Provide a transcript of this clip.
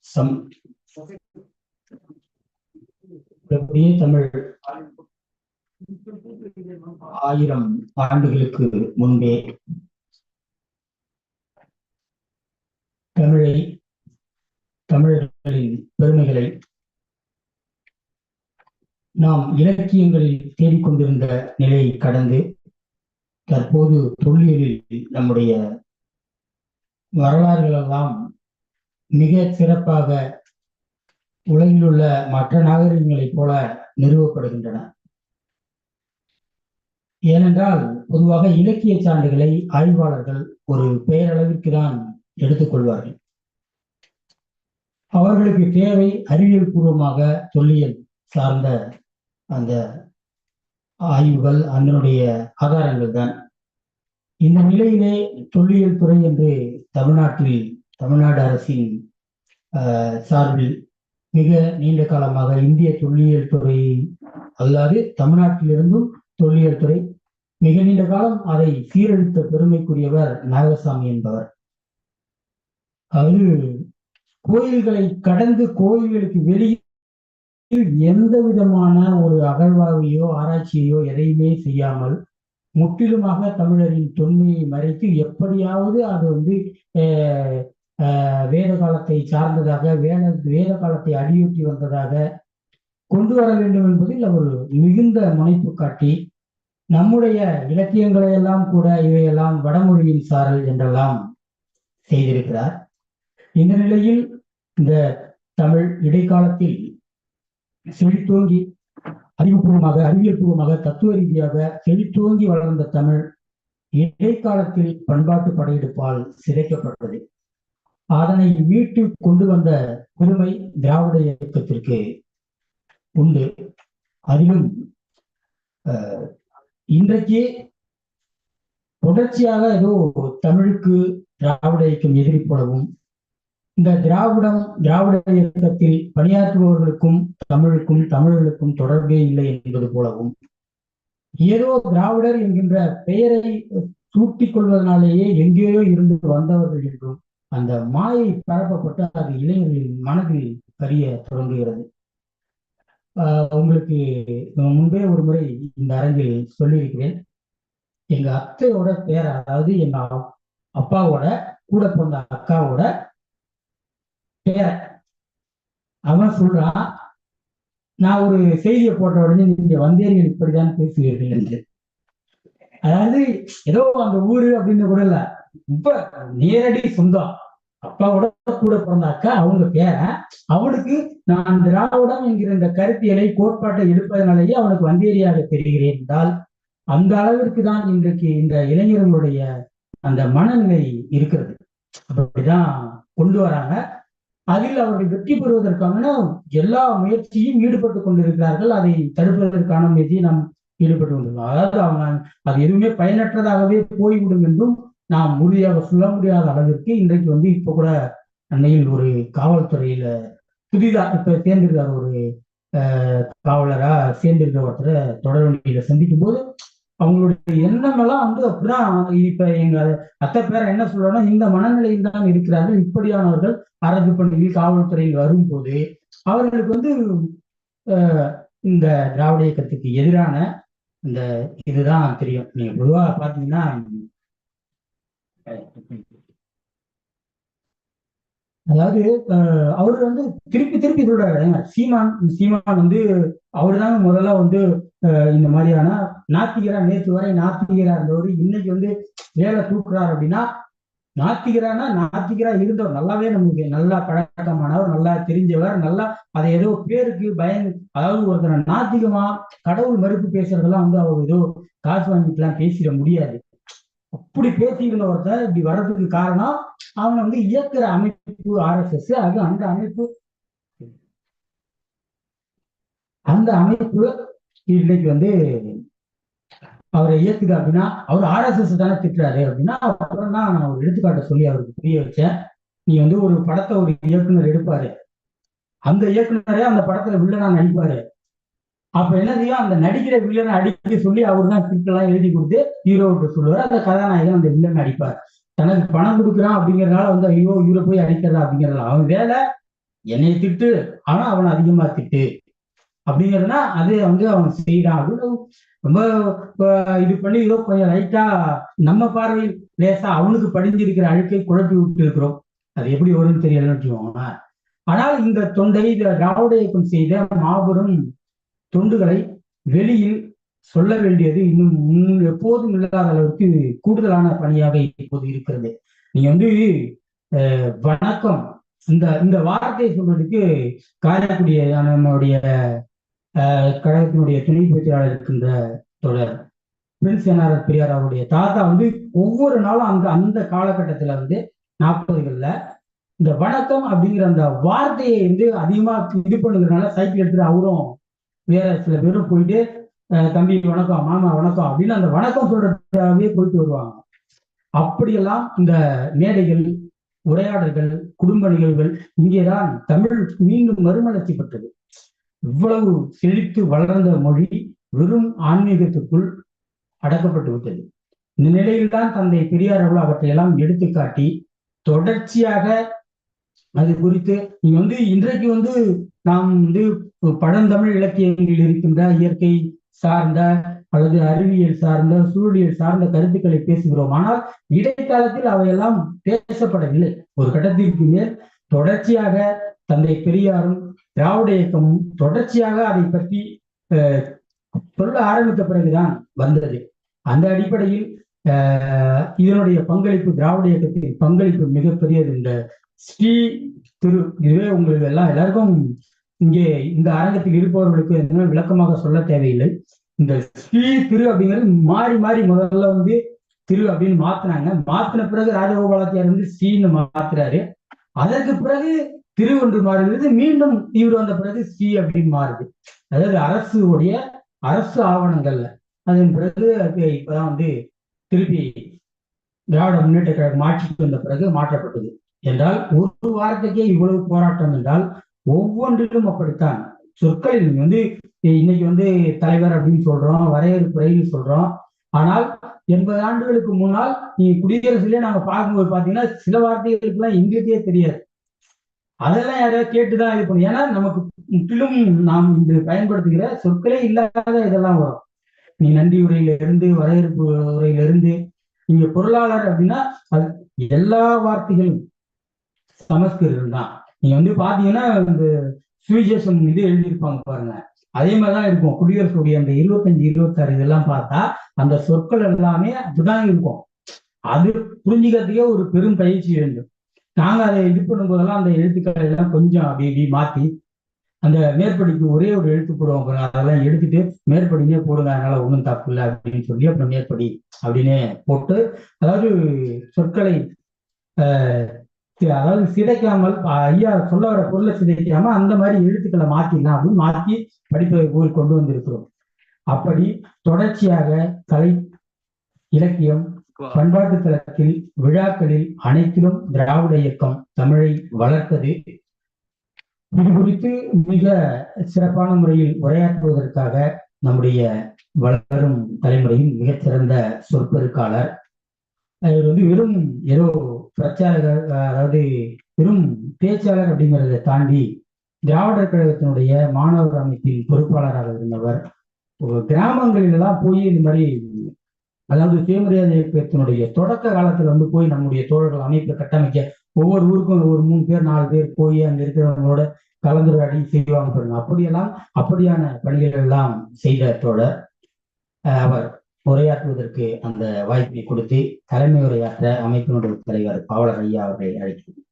Some. Tamil. ஆயிரம் ஆண்டுகளுக்கு முன்பே தமிழை தமிழர்களின் பெருமைகளை நாம் இலக்கியங்களில் தேடிக்கொண்டிருந்த நிலையை கடந்து தற்போது தொல்லியலில் நம்முடைய வரலாறுகளெல்லாம் மிக சிறப்பாக உலகில் உள்ள மற்ற நாகரிகங்களைப் போல நிறுவப்படுகின்றன. ஏனென்றால் பொதுவாக இலக்கிய சான்றுகளை ஆய்வாளர்கள் ஒரு பெயரளவிற்கு தான் எடுத்துக்கொள்வார்கள் அவர்களுக்கு தேவை அறிவியல் பூர்வமாக தொல்லியல் சார்ந்த அந்த ஆய்வுகள் அதனுடைய ஆதாரங்கள் தான். இந்த நிலையிலே தொல்லியல் துறை என்று தமிழ்நாட்டில் தமிழ்நாடு அரசின் சார்பில் மிக நீண்ட காலமாக இந்திய தொல்லியல் துறை அல்லாது தமிழ்நாட்டிலிருந்தும் தொல்லியல் துறை மிக நீண்ட காலம் அதை சீரழித்த பெருமைக்குரியவர் நாகசாமி என்பவர். அது கோயில்களை கடந்து கோயில்களுக்கு வெளியில் எந்த விதமான ஒரு அகழ்வாவையோ ஆராய்ச்சியையோ எதையுமே செய்யாமல் முற்றிலுமாக தமிழரின் தொன்மையை மறைத்து எப்படியாவது அது வந்து வேத காலத்தை சார்ந்ததாக வேத வேத காலத்தை அடியூற்றி வந்ததாக கொண்டு வர வேண்டும் என்பதில் அவர் மிகுந்த முனைப்பு காட்டி நம்முடைய இலக்கியங்களை எல்லாம் கூட இவையெல்லாம் வடமொழியின் சாரல் என்றெல்லாம் செய்திருக்கிறார். இந்த நிலையில் இந்த தமிழ் இடைக்காலத்தில் செழித்தோங்கி அறிவுபூர்வமாக அறிவியல் பூர்வமாக தத்துவ ரீதியாக செழித்தோங்கி வளர்ந்த தமிழ் இடைக்காலத்தில் பண்பாட்டு படையெடுப்பால் சிதைக்கப்பட்டது. அதனை மீட்டு கொண்டு வந்த பெருமை திராவிட இயக்கத்திற்கு உண்டு. அதிலும் இன்றைக்கு தொடர்ச்சியாக ஏதோ தமிழுக்கு திராவிட இயக்கம் எதிரி போலவும் இந்த திராவிடம் திராவிட இயக்கத்தில் பணியாற்றுபவர்களுக்கும் தமிழுக்கும் தமிழர்களுக்கும் தொடர்பே இல்லை என்பது போலவும் ஏதோ திராவிடர் என்கின்ற பெயரை சூட்டிக் கொள்வதனாலேயே எங்கேயோ இருந்து வந்தவர்கள் என்றும் அந்த மாயை பரப்பப்பட்டு அது இளைஞர்களின் மனதில் கரிய தொடங்குகிறது. உங்களுக்கு முன்பே ஒரு முறை இந்த அரங்கில் சொல்லியிருக்கிறேன். எங்க அத்தையோட பேர அதாவது எங்க அப்பாவோட கூட பிறந்த அக்காவோட பேர. அவன் சொல்றான் நான் ஒரு செய்தியை போட்ட உடனே நீங்க வந்தேரிகள் இப்படிதான் பேசுவீர்கள் என்று. அதாவது ஏதோ அந்த ஊரு அப்படின்னு கூட இல்ல. ரொம்ப நேரடி சொந்தம். அப்பாவோட கூட பிறந்த அக்கா அவங்க பேர அவனுக்கு நான் திராவிடம் என்கிற இந்த கருத்தியலை கோட்பாட்டை எடுப்பதனாலேயே அவனுக்கு வந்தேரியாக தெரிகிறேன் என்றால் அந்த அளவிற்கு தான் இன்றைக்கு இந்த இளைஞர்களுடைய அந்த மனநிலை இருக்கிறது. அப்படிதான் கொண்டு வராங்க. அதில் அவர்கள் வெற்றி பெறுவதற்கான எல்லா முயற்சியும் ஈடுபட்டு கொண்டிருக்கிறார்கள். அதை தடுப்பதற்கான முயற்சியை நாம் ஈடுபட்டு கொண்டிருக்கோம் அதாவது அவங்க அது எதுவுமே பயனற்றதாகவே போய்விடும் என்றும் நாம் முழுமையாக சொல்ல முடியாத அளவிற்கு இன்றைக்கு வந்து இப்ப கூட அன்னையில் ஒரு காவல்துறையில புதிதாக இப்ப சேர்ந்திருக்கார் ஒரு காவலரா சேர்ந்திருக்க ஒருத்தரை தொடர் வண்டியில சந்திக்கும் போது அவங்களுடைய எண்ணங்கள்லாம் எல்லாம் வந்து அப்படிதான். இப்ப எங்க அத்தை பேர என்ன சொல்றோம்னா இந்த மனநிலையில் தான் இருக்கிறார்கள். இப்படியானவர்கள் அரசு பணியில் காவல்துறையில் வரும்போது அவர்களுக்கு வந்து இந்த திராவிட இயக்கத்துக்கு எதிரான இந்த இதுதான் தெரியும். நீங்க பொதுவாக பாத்தீங்கன்னா அதாவது அவரு வந்து திருப்பி திருப்பி சொல்றாரு சீமான் சீமான் வந்து அவர் தாங்க முதல்ல வந்து இந்த மாதிரியான நாத்திகரா நேற்று வரை நாத்திகரா இருந்தவர் இன்னைக்கு வந்து வேலை தூக்குறாரு அப்படின்னா நாத்திகரானா நாத்திகரா இருந்தவர். நல்லாவே நமக்கு நல்லா பழக்கமானவர் நல்லா தெரிஞ்சவர் நல்லா அதை ஏதோ பேருக்கு பயன் அதாவது ஒருத்தர் நாத்திகமா கடவுள் மறுப்பு பேசுறதெல்லாம் வந்து அவர் ஏதோ காசு வாங்கிட்டுலாம் பேசிட முடியாது. அப்படி பேசியிருந்த ஒருத்தர் இப்படி வர்றதுக்கு காரணம் அவங்க வந்து இயக்குற அமைப்பு ஆர்எஸ்எஸ் அது அந்த அமைப்பு. அந்த அமைப்பு இன்னைக்கு வந்து அவரை இயக்குது அப்படின்னா அவர் ஆர்எஸ்எஸ் தானே திட்டுறாரு அப்படின்னா அப்புறம் தான் நான் ஒரு எடுத்துக்காட்டை சொல்லி அவருக்கு புரிய வச்சேன். நீ வந்து ஒரு படத்தை ஒரு இயக்குனர் எடுப்பாரு. அந்த இயக்குனரே அந்த படத்துல வில்லனா நடிப்பாரு. அப்ப என்ன செய்யும்? அந்த நடிக்கிற வில்லனை அடிக்க சொல்லி அவர் தான் ஸ்கிரிப்ட் எல்லாம் எழுதி கொடுத்து ஹீரோவுக்கு சொல்லுவார். அந்த கதாநாயகன் அந்த வில்லன் அடிப்பார். தனக்கு பணம் கொடுக்குறான் அப்படிங்கறதுனால வந்து ஐயோ இவரை போய் அடிக்கிறதா அப்படிங்கறதுல அவன் வேலை என்னைய திட்டு ஆனா அவனை அதிகமா திட்டு. அப்படிங்கிறதுனா அது வந்து அவன் செய்யறான் அப்படின்னு ரொம்ப இது பண்ணி ஏதோ கொஞ்சம் லைட்டா நம்ம பார்வை லேசா அவனுக்கு படிஞ்சிருக்கிற அழுக்கை குழப்பி விட்டு இருக்கிறோம் அது எப்படி வரும்னு தெரியலன்னு வச்சுக்கோங்களேன். ஆனால் இந்த தொண்டை இந்த திராவிட இயக்கம் செய்த மாபெரும் தொண்டுகளை வெளியில் சொல்ல வேண்டியது இன்னும் முன் எப்போதும் இல்லாத அளவுக்கு கூடுதலான பணியாக இப்போது இருக்கிறது. நீங்க வந்து வணக்கம். இந்த இந்த வார்த்தையை சொல்றதுக்கு காரைக்குடி நம்மளுடைய அஹ், கழகத்தினுடைய துணை பேச்சாளர் இருக்கின்ற தொடர் பிரின்ஸ் என்ஆர் பெரியார் அவருடைய தாத்தா வந்து ஒவ்வொரு நாளும் அந்த அந்த காலகட்டத்துல வந்து நாற்பதுகள்ல இந்த வணக்கம் அப்படிங்கிற அந்த வார்த்தையை வந்து அதிகமா இது பண்ணுறதுனால சைக்கிள் எடுத்துட்டு அவரும் வேற சில பேரும் போயிட்டு தம்பி வணக்கம் மாமா வணக்கம் அப்படின்னு அந்த வணக்கம் சொல்றதாவே போயிட்டு வருவாங்க. அப்படியெல்லாம் இந்த மேடைகள் உரையாடல்கள் குடும்ப நிகழ்வுகள் இங்கேதான் தமிழ் மீண்டும் மறுமலர்ச்சி பெற்றது இவ்வளவு செழித்து வளர்ந்த மொழி வெறும் ஆன்மீகத்துக்குள் அடக்கப்பட்டு விட்டது. இந்த நிலையில்தான் தந்தை பெரியார் அவர்கள் அவற்றையெல்லாம் எடுத்துக்காட்டி தொடர்ச்சியாக அது குறித்து நீங்க வந்து இன்றைக்கு வந்து நாம் வந்து பழந்தமிழ் இலக்கியங்களில் இருக்கின்ற இயற்கை சார்ந்த அல்லது அறிவியல் சார்ந்த சூழலியல் சார்ந்த கருத்துக்களை பேசுகிறோம். ஆனால் இடைக்காலத்தில் அவையெல்லாம் பேசப்படவில்லை. ஒரு கட்டத்திற்கு மேல் தொடர்ச்சியாக தந்தை பெரியாரும் திராவிட இயக்கமும் தொடர்ச்சியாக அதை பற்றி அஹ், சொல்ல ஆரம்பித்த பிறகுதான் வந்தது. அந்த அடிப்படையில் இதனுடைய பங்களிப்பு திராவிட இயக்கத்தின் பங்களிப்பு மிகப்பெரியது. இந்த ஸ்ரீ திரு இதுவே உங்களுக்கு எல்லாம் எல்லாருக்கும் இங்கே இந்த அரங்கத்தில் இருப்பவர்களுக்கு என்ன விளக்கமாக சொல்ல தேவையில்லை. இந்த ஸ்ரீ திரு அப்படிங்கிறது மாறி மாறி முதல்ல வந்து திரு அப்படின்னு மாத்துனாங்க. மாத்தின பிறகு ராஜகோபாலாச்சியார் வந்து ஸ்ரீன்னு மாத்துறாரு. அதற்கு பிறகு திரு ஒன்று மாறுகிறது. மீண்டும் இவர் வந்த பிறகு ஸ்ரீ அப்படின்னு மாறுது. அதாவது அரசு உடைய அரசு ஆவணங்கள்ல. அதன் பிறகு அது இப்பதான் வந்து திருப்பி திராவிட முன்னேற்ற கழகம் ஆட்சிக்கு வந்த பிறகு மாற்றப்பட்டது. என்றால் ஒரு வாரத்துக்கே இவ்வளவு போராட்டம் என்றால் ஒவ்வொன்றிலும் அப்படித்தான். சொற்களில் வந்து இன்னைக்கு வந்து தலைவர் அப்படின்னு சொல்றோம் வரையறுப்புரைன்னு சொல்றோம். ஆனால் எண்பது ஆண்டுகளுக்கு முன்னால் நீ குடியரசுலயே நாங்க பார்க்கும்போது பாத்தீங்கன்னா சில வார்த்தைகளுக்கு எல்லாம் எங்களுக்கே தெரியாது. அதெல்லாம் யாராவது கேட்டுதான் இது பண்ணும் ஏன்னா நமக்கு முற்றிலும் நாம் இன்று பயன்படுத்துகிற சொற்களே இல்லாத இதெல்லாம் வரும். நீ நன்றி உரையில இருந்து வரையறுப்பு உரையில இருந்து நீங்க பொருளாளர் அப்படின்னா அது எல்லா வார்த்தைகளும் சமஸ்கிருதம் தான் நீங்க வந்து பாத்தீங்கன்னா இந்த சுவிசேஷம் இது எழுதியிருப்பாங்க பாருங்க. அதே மாதிரிதான் இருக்கும். குடியரசுடைய அந்த இருபத்தஞ்சு இருபத்தாறு இதெல்லாம் பார்த்தா அந்த சொற்கள் எல்லாமே அப்படிதான் இருக்கும். அது புரிஞ்சுக்கிறதுக்கே ஒரு பெரும் பயிற்சி வேண்டும். நாங்க அதை இது பண்ணும்போதெல்லாம் அந்த எழுத்துக்களை எல்லாம் கொஞ்சம் அப்படி இப்படி மாத்தி அந்த மேற்படிக்கு ஒரே ஒரு எழுத்து போடுவோம் அதெல்லாம் எடுத்துட்டு மேற்படினே போடுங்க அதனால ஒண்ணும் தப்பு இல்லை அப்படின்னு சொல்லி அப்புறம் மேற்படி அப்படின்னு போட்டு அதாவது சொற்களை அதாவது சிதைக்காமல் ஐயா சொல்ல வர பொருளை சிதைக்காம அந்த மாதிரி எழுத்துக்களை மாத்திடலாம் அப்படின்னு மாத்தி படிப்பை போய் கொண்டு வந்திருக்கிறோம். அப்படி தொடர்ச்சியாக கலை இலக்கியம் பண்பாட்டு தளத்தில் விழாக்களில் அனைத்திலும் திராவிட இயக்கம் தமிழை வளர்த்தது. இது குறித்து மிக சிறப்பான முறையில் உரையாற்றுவதற்காக நம்முடைய வளரும் தலைமுறையின் மிகச்சிறந்த சொற்பெருக்காளர். இவர் வந்து வெறும் ஏதோ பிரச்சாரகர் அஹ் அதாவது பெரும் பேச்சாளர் அப்படிங்கிறத தாண்டி திராவிடர் கழகத்தினுடைய மாணவர் அமைப்பின் பொறுப்பாளராக இருந்தவர். கிராமங்களிலெல்லாம் போய் இந்த மாதிரி அதாவது சுயமரியாதை இயக்கத்தினுடைய தொடக்க காலத்துல வந்து போய் நம்முடைய தோழர்கள் அமைப்பை கட்டமைக்க ஒவ்வொரு ஊருக்கும் ஒரு மூணு பேர் நாலு பேர் போய் அங்க இருக்கிறவங்களோட கலந்துரையாடி செய்வாங்க பாருங்க. அப்படியெல்லாம் அப்படியான பணிகள் எல்லாம் செய்த தோழர் அஹ் அவர். உரையாற்றுவதற்கு அந்த வாய்ப்பை கொடுத்து தலைமை உரையாற்ற அமைப்பினுடைய தலைவர் பாவலர் ஐயா அவர்களை அழைக்கிறேன்